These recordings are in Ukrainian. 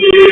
Слава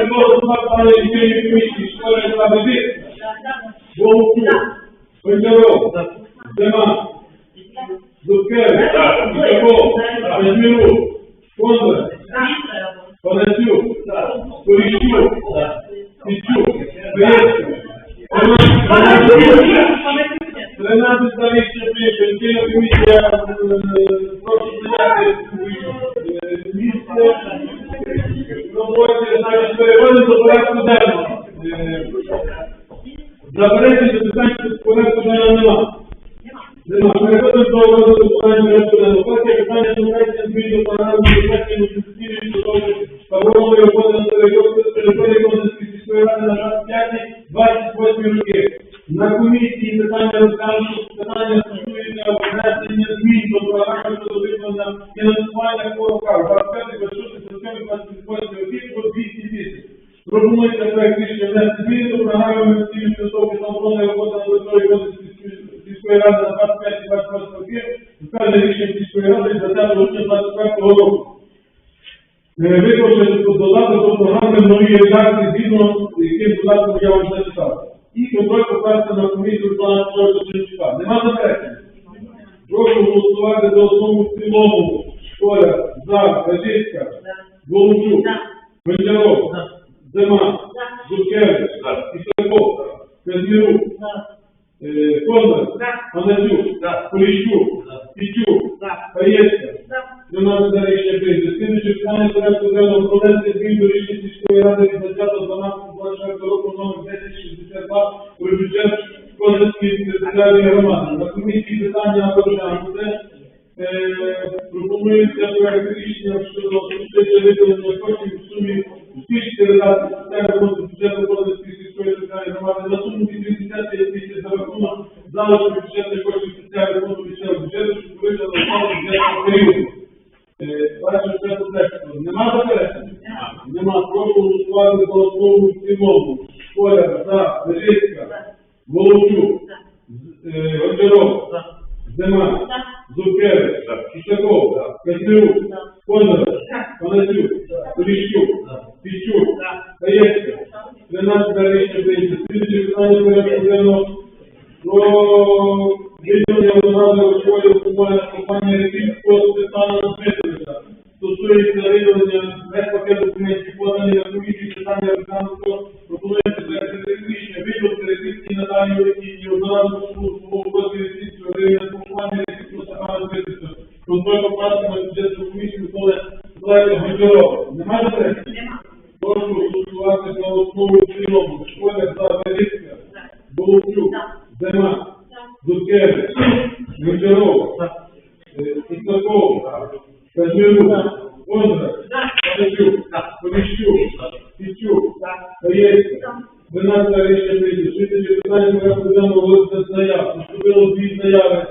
голосувати, хто голосувати пане віддільній комісії, школи та веди. Голубцю, Бондаров, Зима, Зубкевич, Михайлов, Кузьмірук, Кондрат, Панасюк, Поліщук, Пічук, Боєцький, 13 старих часів, Пенсійна комісія, роботи на території Козинської сільської ради на 25-28 роки. На комісії питання розглянуто, питання стосується внесення змін до програми щодо фінансування КОК 25-26 років до 200 тисяч. Пропонується проект рішення внести зміни до програми інвестиційної підготовки та оборони роботи на території Козинської сільської ради на 25-28 роки, затвердження рішення сільської ради 20 липня 24 року. Е, Викликати додати до програми нові редакції згідно з яким додатком я вам вже читав. І контроль покласти на комісію плану Козинчука. Нема заперечень? Прошу голосувати за основу в цілому. Школя, за, Кажицька, Голубчук, Гончаров, Зима, Зубкевич, Ісаков, Казмірук, е, Конрад, Поліщук, Пітюк, Паєцька, порядку денного про внесення змін до рішення сільської ради від 20.12.24 року номер 1062 про бюджет Козацької територіальної громади. На комісії питання розглянути. Е, Пропонується проект рішення щодо виділення коштів в сумі збільшити редакцію системи фонду бюджету Козацької Школя, за, Вежицька, Волочук, е, Гончаров, Зима, Зубкевич, Кисаков, Казмірук, Кондрат, Панасюк, Поліщук, Пічук, Таєцька, 13 за рішення прийняти. Питання порядку денного про виділення одноразової школи комунальної компанії Рівського Степана Дмитровича. Стосується Зима, Дудкевич, Гончаров, Ісаков, Казмірук, Кондрат, Панасюк, Поліщук, Пічук, Таєцька, 12 рішення прийняти. Слідуючи питання порядку денного розгляд заяв. Поступило дві заяви.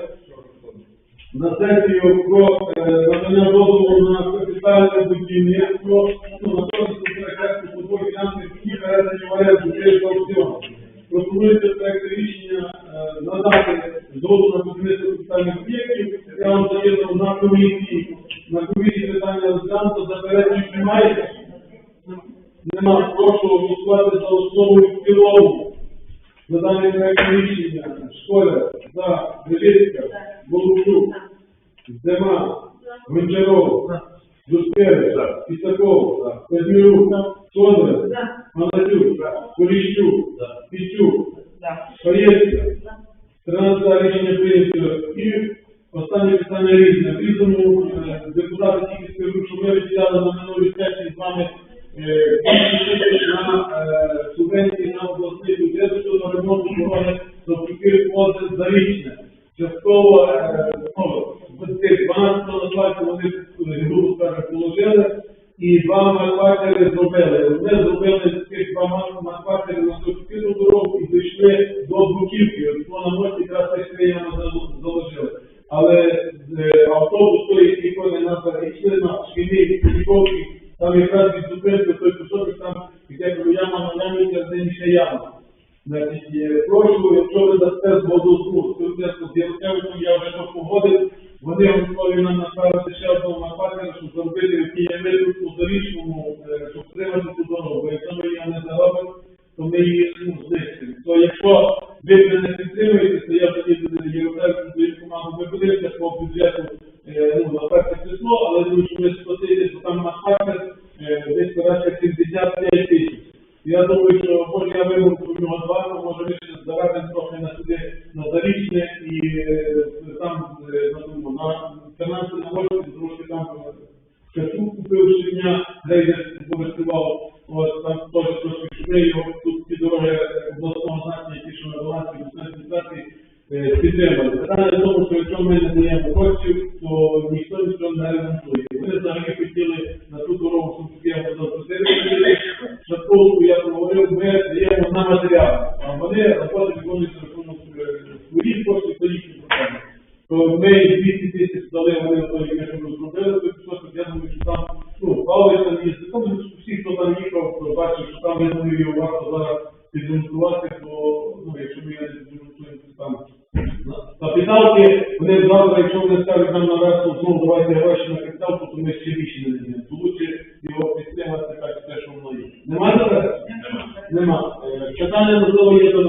На сесію про е, надання дозволу на капітальне будівництво, ну, на передання в оренду через аукціон. Пропонується проект рішення е, надати згоду на будівництво капітальних об'єктів. Я вам заєднав на комісії, на комісії питання розглянуто, заперечень немає. Нема, прошу голосувати за основу і в цілому. За даний рішення. Школя, за, Велицька, Голубчук, Зима, Гончаров, Дускевич, Пісаков, Казмірук, Позин Зарічне. Частково е, ну, з тих 12 на 20 вони, е, грубо скажемо, положили і два мануфактери зробили. Вони зробили цих два мануфактери на Совчукину дорогу і дійшли до Бруківки. От на мості якраз цих клеями заложили. Але е, автобус той, який ходить на Зарічне, на шкільній Петіковці, там якраз від зупинки той кусок, там коли яма на а з ним ще яма. Е, прошу, якщо ви дасте згоду з комітету з Європейським, я вже то погодив, вони готові нам направити ще одного напарника, щоб зробити Києві тут у зарічному, е, щоб тримати цю дорогу. Бо якщо ми її не заробимо, то ми її ну, знищимо. То якщо ви не підтримуєте, то я тоді європейську свою команду ми подивимося по бюджету е, ну, на перше число, але думаю, що ми сплатили, що там на партер десь порядка 75 тисяч. Я думаю, що може я вибув Качук купив повертував, там теж трошки його тут ті дороги обласного значення, ті, що на балансі адміністрації е, підтримали. Питання в тому, що якщо ми не даємо коштів, то ніхто нічого не ремонтує. Ми взагалі хотіли на ту дорогу, щоб я запросити. Шатковку я говорив, ми даємо на матеріал, а вони роботи виконують рахунок е, своїх коштів, то їхні проблеми. То ми 200 тисяч дали, вони то яке, що ми зробили, то відсоток, я думаю, що там, ну, палець там є, там всі, хто там їхав, то бачив, що там, я думаю, його варто зараз підремонтувати, то, ну, якщо ми його не підремонтуємо, то там Капіталки, вони завтра, якщо вони скажуть нам на весну, знову давайте гроші на капіталку, то ми ще більше не даємо. То лучше його підтримати так, те, що воно є. Нема зараз? Нема. Питання до того є до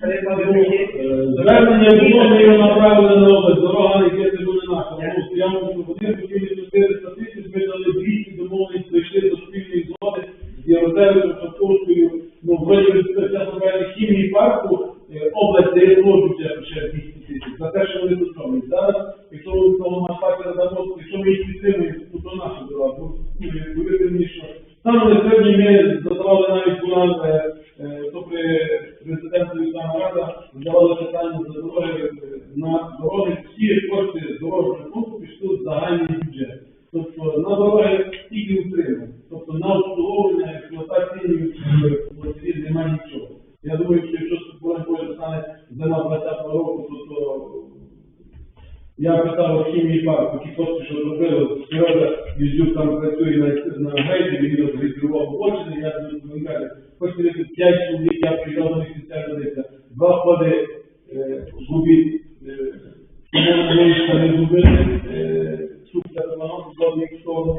треба Ну, е, Звернення було, ми його направили на область, дорога, яке це буде наша. Можу, що вони хотіли 400 тисяч, ми дали 200 домовленість, прийшли до спільної згоди з Євродевичем, Шатковською, ну, це називається хімії парку, е, область дає бюджету ще 200 тисяч, за те, що вони тут роблять. Зараз, якщо ви того мануфактора дамо, якщо ми їх підтримуємо, то то наша дорога. Бо, ну, як повірте мені, що Саме на сьогодні ми задавали навіть була е, е, то при президентові там рада, задавали питання за дороги е, на дороги, всі кошти з дорожнього фонду пішли в загальний бюджет. Тобто на дороги тільки утримання. Тобто на обслуговування, експлуатаційні платежі немає нічого. Я думаю, що якщо Степан Боже стане зима 20-го року, то, то я питав хімії парку, ті хлопці, що зробили, Сережа Віздюк там працює на, на гейті, він розреєстрував обочини, я тут каже, хочете ви тут 5 чоловік, я приїжджав до них спеціально дивитися, два ходи е, зробіть, е, не зробити, е, команду, з.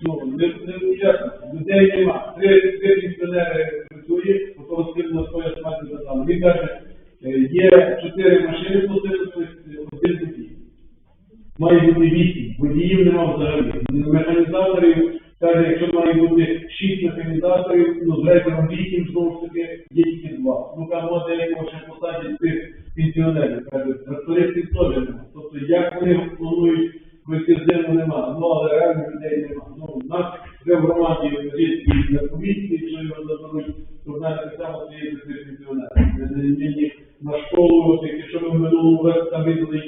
Ну, не, не ясно, людей нема. Три, три пенсіонери працює, ото розкинуло своє смерті за там. Він каже, е, є чотири машини посилити, один водій. Має бути вісім, водіїв нема взагалі. Механізаторів, каже, якщо має бути шість механізаторів, ну з рейтером вісім, знову ж таки, є тільки два. Ну там от деякого ще посадять цих пенсіонерів, каже, трактористів теж нема. Тобто як вони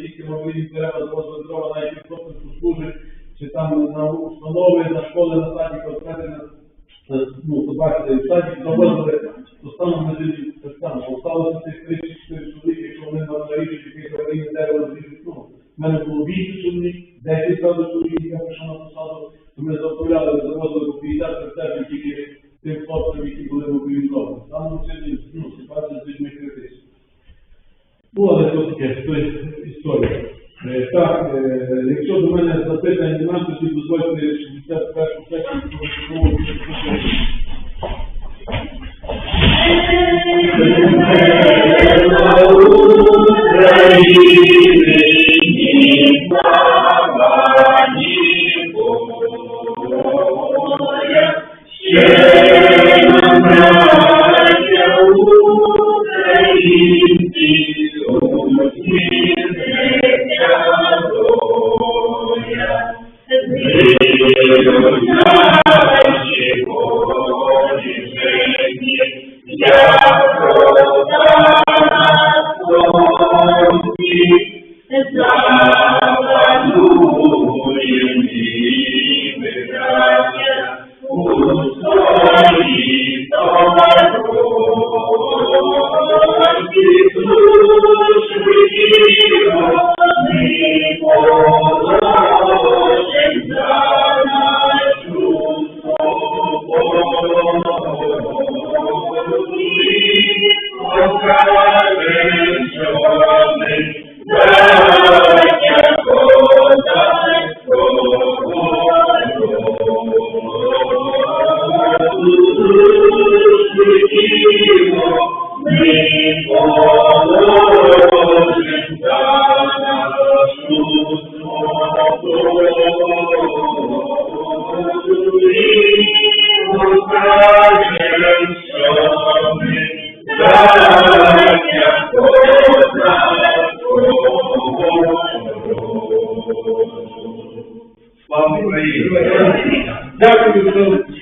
тільки можливість треба зможуть навіть відсотку служить, чи там на установи, на школи, на саді, конкретно, ну, побачите, в саді завозили, то стану на житті так само. Осталося цих 34 чоловік, якщо вони нам наріжуть якийсь аварійне дерево зріжуть, ну, в мене було 8 чоловік, 10 правда чоловік, я прийшов на посаду, то ми заправляли, завозили по 50 серпень тільки тим хлопцям, які були мобілізовані. Там ну, ситуація з людьми критична. Ну, але все таке, історія. Так, якщо до мене запитань немає, то дозвольте 61 сесію про Україна!